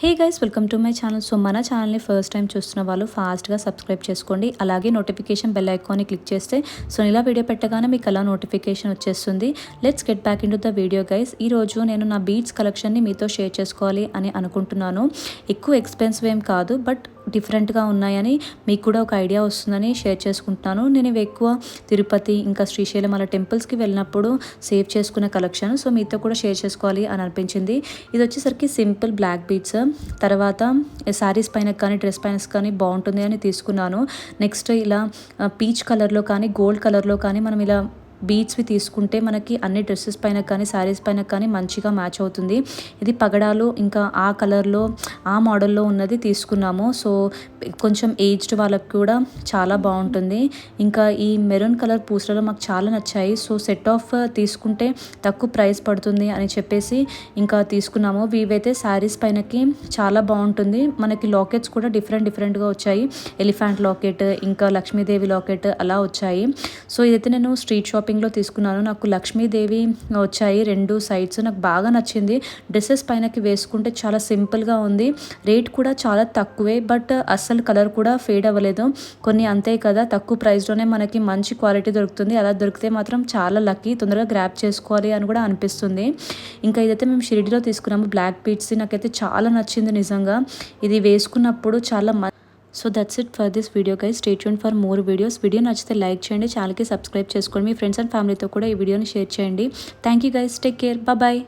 Hey guys welcome to my channel so మన ఛానల్ని first time చూస్తున్న వాళ్ళు ఫాస్ట్గా సబ్స్క్రైబ్ చేసుకోండి. అలాగే నోటిఫికేషన్ బెల్ ఐకాన్ని క్లిక్ చేస్తే సో ఇలా వీడియో పెట్టగానే మీకు అలా నోటిఫికేషన్ వచ్చేస్తుంది. Let's get back into the video guys ఈరోజు నేను నా బీట్స్ కలెక్షన్ని మీతో షేర్ చేసుకోవాలి అని అనుకుంటున్నాను. ఎక్కువ ఎక్స్పెన్సివ్ ఏం కాదు బట్ డిఫరెంట్గా ఉన్నాయని మీకు కూడా ఒక ఐడియా వస్తుందని షేర్ చేసుకుంటున్నాను. నేను ఇవి ఎక్కువ తిరుపతి ఇంకా శ్రీశైలం అలా టెంపుల్స్కి వెళ్ళినప్పుడు సేవ్ చేసుకునే కలెక్షన్. సో మీతో కూడా షేర్ చేసుకోవాలి అని అనిపించింది. ఇది వచ్చేసరికి సింపుల్ బ్లాక్ బీట్స్. తర్వాత శారీస్ పైన కానీ డ్రెస్ పైన కానీ బాగుంటుంది అని తీసుకున్నాను. నెక్స్ట్ ఇలా పీచ్ కలర్లో కానీ గోల్డ్ కలర్లో కానీ మనం ఇలా బీట్స్వి తీసుకుంటే మనకి అన్ని డ్రెస్సెస్ పైన కానీ శారీస్ పైన కానీ మంచిగా మ్యాచ్ అవుతుంది. ఇది పగడాలు ఇంకా ఆ కలర్లో ఆ మోడల్లో ఉన్నది తీసుకున్నాము. సో కొంచెం ఏజ్డ్ వాళ్ళకి కూడా చాలా బాగుంటుంది. ఇంకా ఈ మెరూన్ కలర్ పూసలలో మాకు చాలా నచ్చాయి. సో సెట్ ఆఫ్ తీసుకుంటే తక్కువ ప్రైస్ పడుతుంది అని చెప్పేసి ఇంకా తీసుకున్నాము. వీవైతే శారీస్ పైనకి చాలా బాగుంటుంది. మనకి లాకెట్స్ కూడా డిఫరెంట్ డిఫరెంట్గా వచ్చాయి. ఎలిఫెంట్ లాకెట్ ఇంకా లక్ష్మీదేవి లాకెట్ అలా వచ్చాయి. సో ఇదైతే నేను స్ట్రీట్ షాప్ షాపింగ్లో తీసుకున్నాను. నాకు లక్ష్మీదేవి వచ్చాయి రెండు సైడ్స్. నాకు బాగా నచ్చింది. డ్రెస్సెస్ పైనకి వేసుకుంటే చాలా సింపుల్గా ఉంది. రేట్ కూడా చాలా తక్కువే బట్ అస్సలు కలర్ కూడా ఫేడ్ అవ్వలేదు. కొన్ని అంతే కదా తక్కువ ప్రైస్లోనే మనకి మంచి క్వాలిటీ దొరుకుతుంది. అలా దొరికితే మాత్రం చాలా లక్కీ తొందరగా గ్రాప్ చేసుకోవాలి అని కూడా అనిపిస్తుంది. ఇంకా ఇదైతే మేము షిరిడిలో తీసుకున్నాము. Black beats. నాకైతే చాలా నచ్చింది నిజంగా. ఇది వేసుకున్నప్పుడు చాలా so that's it for this video guys stay tune for more videos video నచ్చితే లైక్ చేయండి. ఛానల్కి సబ్స్క్రైబ్ చేసుకోండి. మీ ఫ్రెండ్స్ అండ్ ఫ్యామిలీతో కూడా ఈ వీడియోని షేర్ చేయండి. Thank you guys take care bye